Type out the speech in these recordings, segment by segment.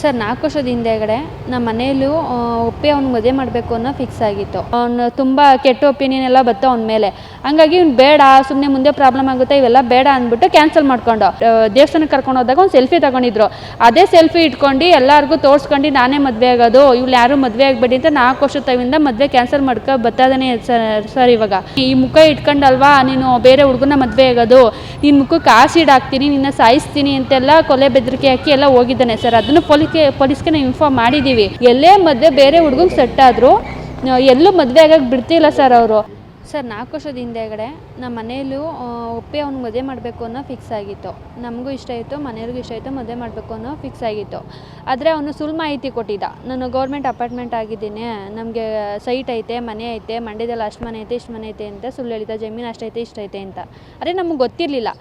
Sir, ನಾಲ್ಕು ವರ್ಷದ ಹಿಂದೆಗಡೆ ನಮ್ಮ ಮನೆಯಲ್ಲೂ ಒಪ್ಪಿ ಅವ್ನು ಮದುವೆ ಮಾಡಬೇಕು ಅನ್ನೋ ಫಿಕ್ಸ್ ಆಗಿತ್ತು. ಅವ್ನು ತುಂಬ ಕೆಟ್ಟ ಒಪಿನಿಯನ್ ಎಲ್ಲ ಬತ್ತು ಅವ್ನ ಮೇಲೆ. ಹಂಗಾಗಿ ಇವ್ನು ಬೇಡ ಸುಮ್ಮನೆ ಮುಂದೆ ಪ್ರಾಬ್ಲಮ್ ಆಗುತ್ತೆ, ಇವೆಲ್ಲ ಬೇಡ ಅಂದ್ಬಿಟ್ಟು ಕ್ಯಾನ್ಸಲ್ ಮಾಡ್ಕೊಂಡು. ದೇವಸ್ಥಾನಕ್ಕೆ ಕರ್ಕೊಂಡು ಹೋದಾಗ ಒಂದು ಸೆಲ್ಫಿ ತಗೊಂಡಿದ್ರು. ಅದೇ ಸೆಲ್ಫಿ ಇಟ್ಕೊಂಡು ಎಲ್ಲರಿಗೂ ತೋರಿಸ್ಕೊಂಡು ನಾನೇ ಮದುವೆ ಆಗೋದು, ಇವ್ಳು ಯಾರು ಮದುವೆ ಆಗಬೇಡಿ ಅಂತ ನಾಲ್ಕು ವರ್ಷದ ತವಿಂದ ಮದುವೆ ಕ್ಯಾನ್ಸಲ್ ಮಾಡ್ಕೊ ಬತ್ತಾದನೆ ಸರ್ ಸರ್ ಇವಾಗ. ಈ ಮುಖ ಇಟ್ಕೊಂಡಲ್ವಾ, ನೀನು ಬೇರೆ ಹುಡುಗನ ಮದುವೆ ಆಗೋದು. ನಿನ್ನ ಮುಖಕ್ಕೆ ಆಸಿಡ್ ಹಾಕ್ತೀನಿ, ನಿನ್ನ ಸಾಯಿಸ್ತೀನಿ ಅಂತೆಲ್ಲ ಕೊಲೆ ಬೆದರಿಕೆ ಹಾಕಿ ಎಲ್ಲ ಹೋಗಿದ್ದಾನೆ ಸರ್. ಅದನ್ನು ಪೊಲೀಸ್ಗೆ ಪೊಲೀಸ್ಗೆ ನಾವು ಇನ್ಫಾರ್ಮ್ ಮಾಡಿದ್ದೀವಿ. ಎಲ್ಲೇ ಮದುವೆ ಬೇರೆ ಹುಡುಗಂಗೆ ಸೆಟ್ ಆದರೂ ಎಲ್ಲೂ ಮದುವೆ ಆಗಕ್ಕೆ ಬಿಡ್ತಿಲ್ಲ ಸರ್ ಅವರು. ಸರ್, ನಾಲ್ಕು ವರ್ಷದ ಹಿಂದೆಗಡೆ ನಮ್ಮ ಮನೆಯಲ್ಲೂ ಒಪ್ಪಿ ಅವ್ನು ಮದುವೆ ಮಾಡಬೇಕು ಅನ್ನೋ ಫಿಕ್ಸ್ ಆಗಿತ್ತು. ನಮಗೂ ಇಷ್ಟ ಇತ್ತು ಮನೆಯವ್ರಿಗೂ ಇಷ್ಟ ಇತ್ತು ಮದುವೆ ಮಾಡಬೇಕು ಅನ್ನೋ ಫಿಕ್ಸ್ ಆಗಿತ್ತು. ಆದರೆ ಅವನು ಸುಳ್ಳು ಮಾಹಿತಿ ಕೊಟ್ಟಿದ್ದ. ನಾನು ಗೌರ್ಮೆಂಟ್ ಅಪಾರ್ಟ್ಮೆಂಟ್ ಆಗಿದ್ದೀನಿ, ನಮಗೆ ಸೈಟ್ ಐತೆ, ಮನೆ ಐತೆ, ಮಂಡ್ಯದಲ್ಲಿ ಅಷ್ಟು ಮನೆ ಐತೆ, ಇಷ್ಟು ಮನೆ ಐತೆ ಅಂತ ಸುಳ್ಳು ಹೇಳಿದ ಜಮೀನು ಅಷ್ಟೈತೆ ಇಷ್ಟ ಐತೆ ಅಂತ. ಅದೇ ನಮಗೆ ಗೊತ್ತಿರಲಿಲ್ಲ.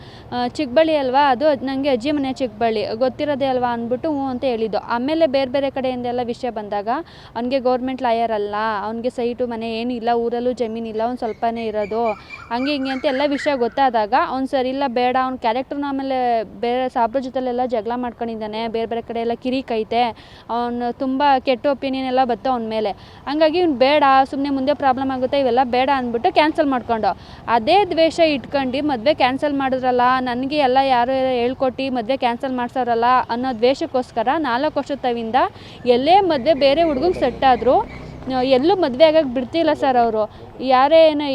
ಚಿಕ್ಕಬಳ್ಳಿ ಅಲ್ವಾ, ಅದು ನನಗೆ ಅಜ್ಜಿ ಮನೆ ಚಿಕ್ಕಬಳ್ಳಿ ಗೊತ್ತಿರೋದೇ ಅಲ್ವಾ ಅಂದ್ಬಿಟ್ಟು ಹ್ಞೂ ಅಂತ ಹೇಳಿದ್ದು. ಆಮೇಲೆ ಬೇರೆ ಬೇರೆ ಕಡೆಯಿಂದೆಲ್ಲ ವಿಷಯ ಬಂದಾಗ, ಅವನಿಗೆ ಗೌರ್ಮೆಂಟ್ ಲಾಯರ್ ಅಲ್ಲ, ಅವನಿಗೆ ಸೈಟು ಮನೆ ಏನಿಲ್ಲ ಊರಲ್ಲೂ ಜಮೀನಿಲ್ಲ ಅವ್ನು ಸ್ವಲ್ಪನೇ ಇರೋದು. ಹಂಗೆ ಹಿಂಗೆ ಅಂತ ಎಲ್ಲ ವಿಷಯ ಗೊತ್ತಾದಾಗ ಅವ್ನು ಸರ್ ಇಲ್ಲ, ಬೇಡ, ಅವ್ನ ಕ್ಯಾರೆಕ್ಟರ್ನ ಆಮೇಲೆ ಬೇರೆ ಸಾಬ್ರ ಜೊತೆಲೆಲ್ಲ ಜಗಳ ಮಾಡ್ಕೊಂಡಿದ್ದಾನೆ, ಬೇರೆ ಬೇರೆ ಕಡೆ ಎಲ್ಲ ಕಿರಿಕೈತೆ ಅವನು ತುಂಬ ಕೆಟ್ಟ ಒಪಿನಿಯನ್ ಎಲ್ಲ ಬತ್ತು ಅವನ ಮೇಲೆ. ಹಂಗಾಗಿ ಇವ್ನು ಬೇಡ ಸುಮ್ಮನೆ ಮುಂದೆ ಪ್ರಾಬ್ಲಮ್ ಆಗುತ್ತೆ, ಇವೆಲ್ಲ ಬೇಡ ಅಂದ್ಬಿಟ್ಟು ಕ್ಯಾನ್ಸಲ್ ಮಾಡ್ಕೊಂಡು. ಅದೇ ದ್ವೇಷ ಇಟ್ಕೊಂಡು ಮದುವೆ ಕ್ಯಾನ್ಸಲ್ ಮಾಡಿದ್ರಲ್ಲ, ನನಗೆ ಎಲ್ಲ ಯಾರು ಹೇಳ್ಕೊಟ್ಟು ಮದುವೆ ಕ್ಯಾನ್ಸಲ್ ಮಾಡ್ಸೋರಲ್ಲ ಅನ್ನೋ ದ್ವೇಷಕ್ಕೋಸ್ಕರ ನಾಲ್ಕು ವರ್ಷದ ತವಿಂದ ಎಲ್ಲೇ ಮದುವೆ ಬೇರೆ ಹುಡುಗಂಗೆ ಸೆಟ್ ಆದರೂ ಎಲ್ಲೂ ಮದುವೆ ಆಗಕ್ಕೆ ಬಿಡ್ತಿಲ್ಲ ಸರ್ ಅವರು. ಯಾರೇ ಏನು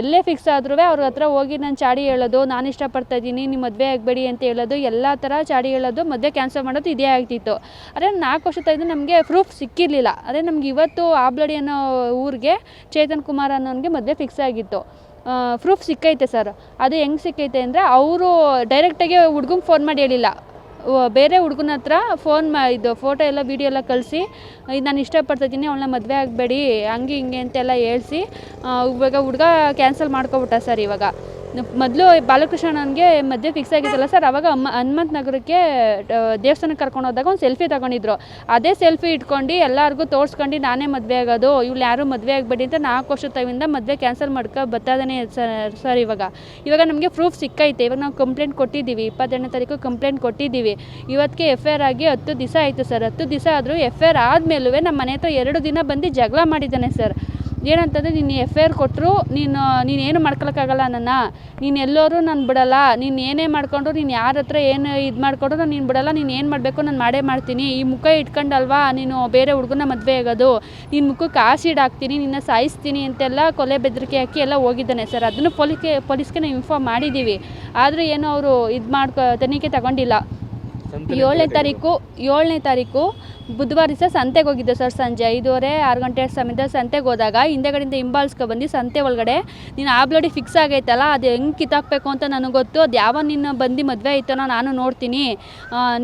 ಎಲ್ಲೇ ಫಿಕ್ಸ್ ಆದ್ರೂ ಅವ್ರ ಹತ್ರ ಹೋಗಿ ನಾನು ಚಾಡಿ ಹೇಳೋದು, ನಾನು ಇಷ್ಟಪಡ್ತಾ ಇದ್ದೀನಿ ನೀವು ಮದುವೆ ಆಗಬೇಡಿ ಅಂತ ಹೇಳೋದು, ಎಲ್ಲ ಥರ ಚಾಡಿ ಹೇಳೋದು, ಮದುವೆ ಕ್ಯಾನ್ಸಲ್ ಮಾಡೋದು ಇದೇ ಆಗ್ತಿತ್ತು. ಅದೇ ನಾಲ್ಕು ವರ್ಷ ತೈದು ನಮಗೆ ಪ್ರೂಫ್ ಸಿಕ್ಕಿರಲಿಲ್ಲ. ಅದೇ ನಮ್ಗೆ ಇವತ್ತು ಆಬ್ಲಡಿ ಅನ್ನೋ ಊರಿಗೆ ಚೇತನ್ ಕುಮಾರ್ ಅನ್ನೋನಿಗೆ ಮದುವೆ ಫಿಕ್ಸ್ ಆಗಿತ್ತು. ಪ್ರೂಫ್ ಸಿಕ್ಕೈತೆ ಸರ್. ಅದು ಹೆಂಗೆ ಸಿಕ್ಕೈತೆ ಅಂದರೆ, ಅವರು ಡೈರೆಕ್ಟಾಗಿ ಹುಡ್ಗಂಗೆ ಫೋನ್ ಮಾಡಿ ಹೇಳಿಲ್ಲ. ಬೇರೆ ಹುಡುಗನ ಹತ್ರ ಫೋನ್ ಮಾ ಇದು ಫೋಟೋ ಎಲ್ಲ ವೀಡಿಯೋ ಎಲ್ಲ ಕಳಿಸಿ, ಇದು ನಾನು ಇಷ್ಟಪಡ್ತಿದ್ದೀನಿ, ಅವಳನ್ನ ಮದುವೆ ಆಗಬೇಡಿ, ಹಂಗೆ ಹಿಂಗೆ ಅಂತೆಲ್ಲ ಹೇಳಿಸಿ ಇವಾಗ ಹುಡುಗ ಕ್ಯಾನ್ಸಲ್ ಮಾಡ್ಕೊಬಿಟ್ಟ ಸರ್ ಇವಾಗ. ಮೊದಲು ಬಾಲಕೃಷ್ಣನಿಗೆ ಮದುವೆ ಫಿಕ್ಸ್ ಆಗಿತ್ತಲ್ಲ ಸರ್ ಅವಾಗ ಅಮ್ಮ ಹನುಮಂತ ನಗರಕ್ಕೆ ದೇವಸ್ಥಾನಕ್ಕೆ ಕರ್ಕೊಂಡು ಹೋದಾಗ ಒಂದು ಸೆಲ್ಫಿ ತಗೊಂಡಿದ್ರು. ಅದೇ ಸೆಲ್ಫಿ ಇಟ್ಕೊಂಡು ಎಲ್ಲರಿಗೂ ತೋರಿಸ್ಕೊಂಡು ನಾನೇ ಮದುವೆ ಆಗೋದು, ಇವ್ಳು ಯಾರು ಮದುವೆ ಆಗಬೇಡಿ ಅಂತ ನಾಲ್ಕು ವರ್ಷ ತವಿಂದ ಮದುವೆ ಕ್ಯಾನ್ಸಲ್ ಮಾಡ್ಕೊ ಬತ್ತಾದನೆ ಸರ್ ಸರ್ ಇವಾಗ. ಇವಾಗ ನಮಗೆ ಪ್ರೂಫ್ ಸಿಕ್ಕೈತೆ, ಇವಾಗ ನಾವು ಕಂಪ್ಲೇಂಟ್ ಕೊಟ್ಟಿದ್ದೀವಿ, ಇಪ್ಪತ್ತೆರಡನೇ ತಾರೀಕು ಕಂಪ್ಲೇಂಟ್ ಕೊಟ್ಟಿದ್ದೀವಿ. ಇವತ್ತಿಗೆ ಎಫ್ ಐ ಆರ್ ಆಗಿ ಹತ್ತು ದಿವಸ ಆಯಿತು ಸರ್ ಹತ್ತು ದಿವಸ ಆದರೂ ಎಫ್ ಐ ಆರ್ ಆದಮೇಲೂ ನಮ್ಮ ಮನೆ ಹತ್ರ ಎರಡು ದಿನ ಬಂದು ಜಗಳ ಮಾಡಿದ್ದಾನೆ ಸರ್ ಏನಂತಂದರೆ ನೀನು ಎಫ್ ಐ ಆರ್ ಕೊಟ್ಟರು ನೀನು ನೀನೇನು ಮಾಡ್ಕೊಳಕ್ಕಾಗಲ್ಲ ನನ್ನ ನೀನು ಎಲ್ಲರೂ ನಾನು ಬಿಡಲ್ಲ. ನೀನು ಏನೇ ಮಾಡಿಕೊಂಡ್ರು ನೀನು ಯಾರ ಹತ್ರ ಏನು ಇದು ಮಾಡಿಕೊಂಡ್ರು ನಾನು ನೀನು ಬಿಡಲ್ಲ. ನೀನು ಏನು ಮಾಡಬೇಕು ನಾನು ಮಾಡೇ ಮಾಡ್ತೀನಿ. ಈ ಮುಖ ಇಟ್ಕೊಂಡಲ್ವಾ? ನೀನು ಬೇರೆ ಹುಡುಗನ ಮದುವೆ ಆಗೋದು. ನಿನ್ನ ಮುಖಕ್ಕೆ ಆಸಿಡ್ ಹಾಕ್ತೀನಿ ನಿನ್ನ ಸಾಯಿಸ್ತೀನಿ ಅಂತೆಲ್ಲ ಕೊಲೆ ಬೆದರಿಕೆ ಹಾಕಿ ಎಲ್ಲ ಹೋಗಿದ್ದಾನೆ ಸರ್. ಅದನ್ನು ಪೊಲೀಸ್ಗೆ ಪೊಲೀಸ್ಗೆ ನಾವು ಇನ್ಫಾರ್ಮ್ ಮಾಡಿದ್ದೀವಿ. ಆದರೂ ಏನೋ ಅವರು ಇದು ಮಾಡ್ಕೊ ತನಿಖೆ ತಗೊಂಡಿಲ್ಲ. ಏಳನೇ ತಾರೀಕು ಏಳನೇ ತಾರೀಕು ಬುಧವಾರ ದಿವಸ ಸಂತೆಗೆ ಹೋಗಿದ್ದೆ ಸರ್, ಸಂಜೆ ಐದೂವರೆ, ಆರು ಗಂಟೆ ಸಮಯದ ಸಂತೆಗೆ ಹೋದಾಗ ಹಿಂದೆಗಡೆಯಿಂದ ಹಿಂಬಾಲಿಸ್ಕೊ ಬಂದು ಸಂತೆ ಒಳಗಡೆ, ನೀನು ಬ್ಲಡಿ ಫಿಕ್ಸ್ ಆಗೈತಲ್ಲ, ಅದು ಹೆಂಗೆ ಕಿತ್ತಾಕ್ಬೇಕು ಅಂತ ನನಗೆ ಗೊತ್ತು, ಅದು ಯಾವ ನಿನ್ನ ಬಂದು ಮದುವೆ ಐತನೋ ನಾನು ನೋಡ್ತೀನಿ.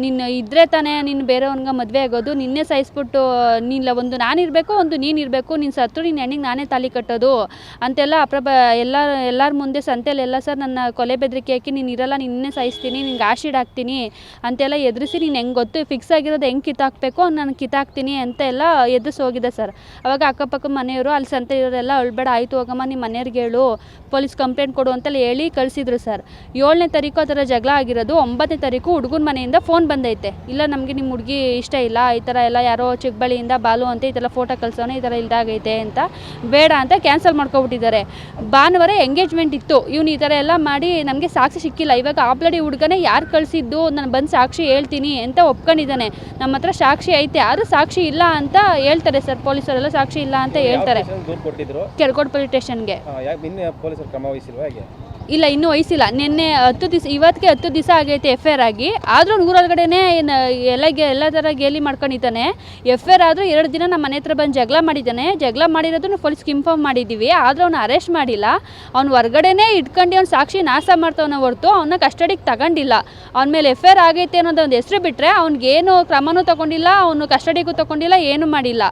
ನಿನ್ನ ನೀನು ಇದ್ರೆ ತಾನೇ ನಿನ್ನ ಬೇರೆಯವ್ನಿಗೆ ಮದುವೆ ಆಗೋದು, ನಿನ್ನೆ ಸಾಯಿಸ್ಬಿಟ್ಟು, ನಿನ್ನ ಒಂದು ನಾನಿರಬೇಕು ಒಂದು ನೀನಿರಬೇಕು ನೀನು ಸತ್ತು ನಿನ್ನ ಹೆಣ್ಣಿಗೆ ನಾನೇ ತಾಲಿ ಕಟ್ಟೋದು. ಅಂತೆಲ್ಲ ಅಪ್ರಭ ಎಲ್ಲ ಎಲ್ಲರ ಮುಂದೆ ಸಂತೆಲೆಲ್ಲ ಸರ್ ನನ್ನ ಕೊಲೆ ಬೆದರಿಕೆ ಹಾಕಿ, ನೀನು ಇರಲ್ಲ, ನಿನ್ನೆ ಸಹಿಸ್ತೀನಿ ನಿನ್ಗೆ ಆಶೀಡ್ ಹಾಕ್ತೀನಿ. ಅಂತೆಲ್ಲ ಎದುರಿಸಿ, ನೀನು ಹೆಂಗೆ ಗೊತ್ತು ಫಿಕ್ಸ್ ಆಗಿರೋದು ಹೆಂಗೆ ಕಿತ್ತಾಕ್ಬೇಕು ನಾನು ಕಿತ್ತಾಕ್ತೀನಿ ಅಂತ ಎಲ್ಲ ಎದ್ದು ಹೋಗಿದೆ ಸರ್. ಅವಾಗ ಅಕ್ಕಪಕ್ಕ ಮನೆಯವರು, ಅಲ್ಲಿ ಸಂತೆ ಇರೋರೆಲ್ಲ ಅಳ್ಬೇಡ, ಆಯಿತು ಹೋಗಮ್ಮ ನಿಮ್ಮ ಮನೆಯವ್ರಿಗೆ ಹೇಳು, ಪೊಲೀಸ್ ಕಂಪ್ಲೇಂಟ್ ಕೊಡು ಅಂತೆಲ್ಲ ಹೇಳಿ ಕಳಿಸಿದ್ರು ಸರ್. ಏಳನೇ ತಾರೀಕು ಅದರ ಜಗಳ ಆಗಿರೋದು, ಒಂಬತ್ತನೇ ತಾರೀಕು ಹುಡುಗನ ಮನೆಯಿಂದ ಫೋನ್ ಬಂದೈತೆ. ಇಲ್ಲ, ನಮಗೆ ನಿಮ್ಮ ಹುಡುಗಿ ಇಷ್ಟ ಇಲ್ಲ, ಈ ಥರ ಎಲ್ಲ ಯಾರೋ ಚಿಕ್ಕಬಳ್ಳಿಯಿಂದ ಬಾಲು ಅಂತ ಈ ಥರ ಫೋಟೋ ಕಳ್ಸೋಣ ಈ ಥರ ಇಲ್ದಾಗೈತೆ ಅಂತ ಬೇಡ ಅಂತ ಕ್ಯಾನ್ಸಲ್ ಮಾಡ್ಕೊಬಿಟ್ಟಿದ್ದಾರೆ. ಭಾನುವಾರ ಎಂಗೇಜ್ಮೆಂಟ್ ಇತ್ತು. ಇವ್ನು ಈ ಥರ ಎಲ್ಲ ಮಾಡಿ ನಮಗೆ ಸಾಕ್ಷಿ ಸಿಕ್ಕಿಲ್ಲ. ಇವಾಗ ಆಪ್ಲಡಿ ಹುಡುಗನೇ ಯಾರು ಕಳಿಸಿದ್ದು? ನಾನು ಬಂದು ಸಾಕ್ಷಿ ಹೇಳ್ತೀನಿ ಅಂತ ಒಪ್ಕೊಂಡಿದ್ದಾನೆ. ನಮ್ಮ ಹತ್ರ ಸಾಕ್ಷಿ ಐತೆ ಆದರೂ ಸಾಕ್ಷಿ ಇಲ್ಲ ಅಂತ ಹೇಳ್ತಾರೆ ಸರ್ ಪೊಲೀಸರೆಲ್ಲ ಸಾಕ್ಷಿ ಇಲ್ಲ ಅಂತ ಹೇಳ್ತಾರೆ. ಕೆರಕೋಡ್ ಪೊಲೀಸ್ ಸ್ಟೇಷನ್ಗೆ. ಇಲ್ಲ, ಇನ್ನೂ ವಹಿಸಿಲ್ಲ ನಿನ್ನೆ ಹತ್ತು ದಿವಸ, ಇವತ್ತಿಗೆ ಹತ್ತು ದಿವಸ ಆಗೈತೆ ಎಫ್ ಐ ಆರ್ ಆಗಿ. ಆದರೂ ಊರೊಳಗಡೆನೇ, ಏನು, ಎಲ್ಲ ಗೆ- ಎಲ್ಲ ಥರ ಗೇಲಿ ಮಾಡ್ಕೊಂಡಿದ್ದಾನೆ. ಎಫ್ ಐ ಆರ್ ಆದರೂ ಎರಡು ದಿನ ನಮ್ಮ ಮನೆ ಹತ್ರ ಬಂದು ಜಗಳ ಮಾಡಿದ್ದಾನೆ. ಜಗಳ ಮಾಡಿರೋದನ್ನು ಪೊಲೀಸ್ಗೆ ಇನ್ಫಾರ್ಮ್ ಮಾಡಿದ್ದೀವಿ. ಆದರೂ ಅವ್ನು ಅರೆಸ್ಟ್ ಮಾಡಿಲ್ಲ. ಅವ್ನು ಹೊರ್ಗಡೆನೇ ಇಟ್ಕೊಂಡು ಅವ್ನು ಸಾಕ್ಷಿ ನಾಶ ಮಾಡ್ತವನ ಹೊರತು ಅವನ್ನ ಕಸ್ಟಡಿಗೆ ತಗೊಂಡಿಲ್ಲ. ಅವನ ಮೇಲೆ ಎಫ್ ಐ ಆರ್ ಆಗೈತೆ ಅನ್ನೋದು ಒಂದು ಹೆಸರು ಬಿಟ್ಟರೆ ಅವ್ನಿಗೇನು ಕ್ರಮನೂ ತಗೊಂಡಿಲ್ಲ, ಅವನು ಕಸ್ಟಡಿಗೂ ತಗೊಂಡಿಲ್ಲ, ಏನೂ ಮಾಡಿಲ್ಲ.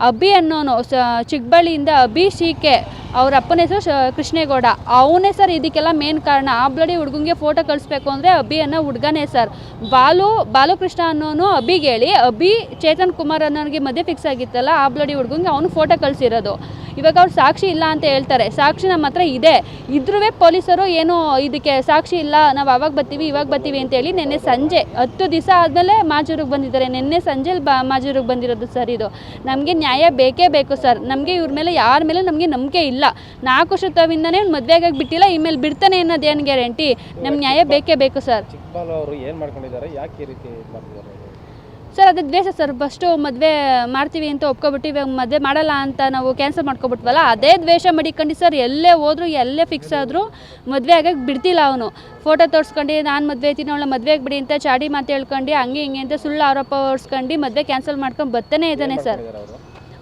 ಅಭಿ ಅನ್ನೋನು, ಸ, ಚಿಕ್ಕಬಳ್ಳಿಯಿಂದ ಅಭಿ ಶೀಕೆ ಅವ್ರ ಅಪ್ಪನ ಹೆಸರು ಕೃಷ್ಣೇಗೌಡ. ಅವನೇ ಸರ್ ಇದಕ್ಕೆಲ್ಲ ಮೇನ್ ಕಾರಣ. ಆ ಬ್ಲಡಿ ಹುಡುಗಂಗೆ ಫೋಟೋ ಕಳಿಸ್ಬೇಕು ಅಂದರೆ ಅಭಿ ಅನ್ನೋ ಹುಡುಗನೇ ಸರ್ ಬಾಲು, ಬಾಲಕೃಷ್ಣ ಅನ್ನೋನು ಅಭಿಗೆ ಹೇಳಿ ಅಭಿ ಚೇತನ್ ಕುಮಾರ್ ಅನ್ನೋನಿಗೆ ಮದುವೆ ಫಿಕ್ಸ್ ಆಗಿತ್ತಲ್ಲ, ಆ ಬ್ಲಡಿ ಹುಡುಗಂಗೆ ಅವನು ಫೋಟೋ ಕಳಿಸಿರೋದು. ಇವಾಗ ಅವ್ರು ಸಾಕ್ಷಿ ಇಲ್ಲ ಅಂತ ಹೇಳ್ತಾರೆ. ಸಾಕ್ಷಿ ನಮ್ಮ ಹತ್ರ ಇದೆ. ಇದ್ರೂ ಪೊಲೀಸರು ಏನು ಇದಕ್ಕೆ ಸಾಕ್ಷಿ ಇಲ್ಲ, ನಾವು ಅವಾಗ ಬರ್ತೀವಿ, ಇವಾಗ ಬರ್ತೀವಿ ಅಂತೇಳಿ ನಿನ್ನೆ ಸಂಜೆ ಹತ್ತು ದಿವಸ ಆದಮೇಲೆ ಮಾಜೂರಿಗೆ ಬಂದಿದ್ದಾರೆ. ನಿನ್ನೆ ಸಂಜೆ ಬ ಮಾಜೂರಿಗೆ ಬಂದಿರೋದು ಸರ್ ಇದು. ನಮಗೆ ನ್ಯಾಯ ಬೇಕೇ ಬೇಕು ಸರ್. ನಮಗೆ ಇವ್ರ ಮೇಲೆ, ಯಾರ ಮೇಲೆ ನಮಗೆ ನಂಬಿಕೆ ಇಲ್ಲ. ನಾಲ್ಕು ವರ್ಷದವಿಂದನೇ ಮದುವೆಗಾಗಿ ಬಿಟ್ಟಿಲ್ಲ ಇಮೇಲೆ ಬಿಡ್ತಾನೆ ಅನ್ನೋದೇನು ಗ್ಯಾರಂಟಿ? ನಮ್ಗೆ ನ್ಯಾಯ ಬೇಕೇ ಬೇಕು ಸರ್. ಅವರು ಏನು ಮಾಡ್ಕೊಂಡಿದ್ದಾರೆ? ಯಾಕೆ ಈ ರೀತಿ ಮಾಡ್ತಿದ್ದಾರೆ? ಸರ್ ಅದು ದ್ವೇಷ ಸರ್. ಫಸ್ಟು ಮದುವೆ ಮಾಡ್ತೀವಿ ಅಂತ ಒಪ್ಕೊಬಿಟ್ಟು ಇವಾಗ ಮದುವೆ ಮಾಡಲ್ಲ ಅಂತ ನಾವು ಕ್ಯಾನ್ಸಲ್ ಮಾಡ್ಕೊಬಿಟ್ವಲ್ಲ ಅದೇ ದ್ವೇಷ ಮಡಿಕೊಂಡು ಸರ್. ಎಲ್ಲೇ ಹೋದ್ರು ಎಲ್ಲೇ ಫಿಕ್ಸ್ ಆದರೂ ಮದುವೆ ಆಗಕ್ಕೆ ಬಿಡ್ತಿಲ್ಲ ಅವನು. ಫೋಟೋ ತೋರಿಸ್ಕೊಂಡು ನಾನು ಮದುವೆ ಐತೀನಿ ಅವಳ ಮದುವೆಗೆ ಬಿಡಿ ಅಂತ ಚಾಡಿ ಮಾತು ಹೇಳ್ಕೊಂಡು ಹಂಗೆ ಹಿಂಗೆ ಅಂತ ಸುಳ್ಳು ಆರೋಪ ಹೊರ್ಸ್ಕೊಂಡು ಮದುವೆ ಕ್ಯಾನ್ಸಲ್ ಮಾಡ್ಕೊಂಡು ಬರ್ತಾನೆ ಇದ್ದಾನೆ ಸರ್.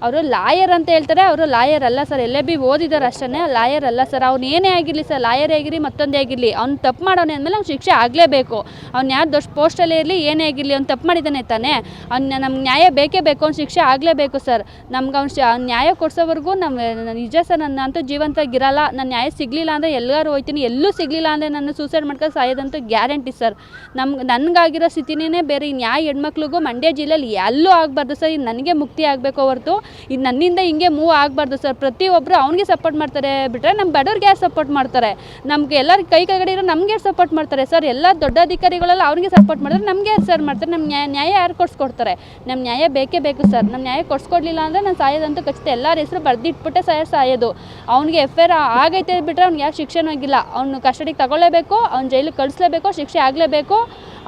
ಅವರು ಲಾಯರ್ ಅಂತ ಹೇಳ್ತಾರೆ, ಅವರು ಲಾಯರ್ ಅಲ್ಲ ಸರ್ ಎಲ್ಲೇ ಬಿ ಓದಿದಾರೆ ಅಷ್ಟೇ ಲಾಯರ್ ಅಲ್ಲ ಸರ್, ಅವ್ನು ಏನೇ ಆಗಿರಲಿ ಸರ್, ಲಾಯರ್ ಆಗಿರಲಿ ಮತ್ತೊಂದೇ ಆಗಿರಲಿ, ಅವ್ನು ತಪ್ಪು ಮಾಡೋನೆ ಅಂದಮೇಲೆ ಅವ್ನು ಶಿಕ್ಷೆ ಆಗಲೇಬೇಕು. ಅವ್ನು ಯಾರು ದೊಡ್ಡ ಪೋಸ್ಟಲ್ಲೇ ಇರಲಿ, ಏನೇ ಆಗಿರಲಿ, ಅವ್ನು ತಪ್ಪು ಮಾಡಿದ್ದಾನೆ ತಾನೇ. ಅವ್ನು ನಮ್ಗೆ ನ್ಯಾಯ ಬೇಕೇ ಬೇಕು, ಅವ್ನು ಶಿಕ್ಷೆ ಆಗಲೇಬೇಕು ಸರ್. ನಮ್ಗೆ ಅವ್ನು ನ್ಯಾಯ ಕೊಡ್ಸೋವರೆಗೂ ನಮ್ಮ ನಿಜ ಸರ್ ನನ್ನ ಅಂತೂ ಜೀವಂತಾಗಿರಲ್ಲ ನಾನು ನ್ಯಾಯ ಸಿಗಲಿಲ್ಲ ಅಂದರೆ ಎಲ್ಲರೂ ಹೋಯ್ತೀನಿ, ಎಲ್ಲೂ ಸಿಗಲಿಲ್ಲ ಅಂದರೆ ನನ್ನ ಸೂಸೈಡ್ ಮಾಡ್ಕೊಂಡು ಸಾಯೋದಂತೂ ಗ್ಯಾರಂಟಿ ಸರ್. ನಮ್ಗೆ ನನಗಾಗಿರೋ ಸ್ಥಿತಿನೇ ಬೇರೆ ಯಾವ ಹೆಣ್ಮಕ್ಳಿಗೂ ಮಂಡ್ಯ ಜಿಲ್ಲೆಯಲ್ಲಿ ಎಲ್ಲೂ ಆಗಬಾರ್ದು ಸರ್ ನನಗೆ ಮುಕ್ತಿ ಆಗಬೇಕು ಹೊರತು. ಇದು ನನ್ನಿಂದ ಹಿಂಗೆ ಮೂವ್ ಆಗಬಾರ್ದು ಸರ್ ಪ್ರತಿಯೊಬ್ಬರು ಅವ್ನಿಗೆ ಸಪೋರ್ಟ್ ಮಾಡ್ತಾರೆ. ಬಿಟ್ಟರೆ ನಮ್ಮ ಬಡವ್ರಿಗೆ ಯಾರು ಸಪೋರ್ಟ್ ಮಾಡ್ತಾರೆ? ನಮ್ಗೆ ಎಲ್ಲರ ಕೈ ಕೆಳಗಡೆ ಇರೋ ನಮಗೆ ಸಪೋರ್ಟ್ ಮಾಡ್ತಾರೆ ಸರ್ ಎಲ್ಲ ದೊಡ್ಡ ಅಧಿಕಾರಿಗಳೆಲ್ಲ ಅವ್ರಿಗೆ ಸಪೋರ್ಟ್ ಮಾಡಿದ್ರೆ ನಮಗೆ ಯಾರು ಸರ್ ಮಾಡ್ತಾರೆ? ನಮ್ಮ ನ್ಯಾಯ ನ್ಯಾಯ ಯಾರು ಕೊಡಿಸ್ಕೊಡ್ತಾರೆ? ನಮ್ಮ ನ್ಯಾಯ ಬೇಕೇ ಬೇಕು ಸರ್ ನಮ್ಮ ನ್ಯಾಯ ಕೊಡಿಸ್ಕೊಡ್ಲಿಲ್ಲ ಅಂದರೆ ನಾನು ಸಾಯೋದಂತೂ ಖಚಿತ. ಎಲ್ಲರ ಹೆಸರು ಬರೆದಿಟ್ಬಿಟ್ಟೆ ಸಾಯ, ಸಾಯೋದು. ಅವ್ನಿಗೆ ಎಫ್ ಐ ಆಗೈತೆ ಬಿಟ್ಟರೆ ಅವ್ನಿಗೆ ಯಾವ ಶಿಕ್ಷೆನೂ ಆಗಿಲ್ಲ. ಅವನು ಕಸ್ಟಡಿಗೆ ತಗೊಳ್ಳೇಬೇಕು, ಅವ್ನು ಜೈಲಿಗೆ ಕಳಿಸ್ಲೇಬೇಕು, ಶಿಕ್ಷೆ ಆಗಲೇಬೇಕು.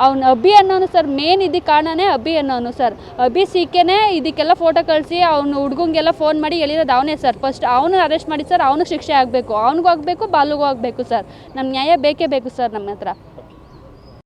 ಅವ್ನು ಅಭಿ ಅನ್ನೋನು ಸರ್ ಮೇನ್ ಇದಕ್ಕೆ ಕಾರಣನೇ ಅಭಿ ಅನ್ನೋನು ಸರ್. ಅಭಿ ಸಿಕ್ಕೇನೆ ಇದಕ್ಕೆಲ್ಲ ಫೋಟೋ ಕಳಿಸಿ, ಅವನು ಹುಡುಗಂಗೆಲ್ಲ ಫೋನ್ ಮಾಡಿ ಹೇಳಿರೋದು ಅವನೇ ಸರ್. ಫಸ್ಟ್ ಅವನು ಅರೆಸ್ಟ್ ಮಾಡಿ ಸರ್ ಅವನಿಗೆ ಶಿಕ್ಷೆ ಆಗಬೇಕು. ಅವ್ನಿಗೂ ಆಗಬೇಕು, ಬಾಲುಗೂ ಆಗಬೇಕು ಸರ್. ನಮ್ಮ ನ್ಯಾಯ ಬೇಕೇ ಬೇಕು ಸರ್ ನಮ್ಮ ಹತ್ರ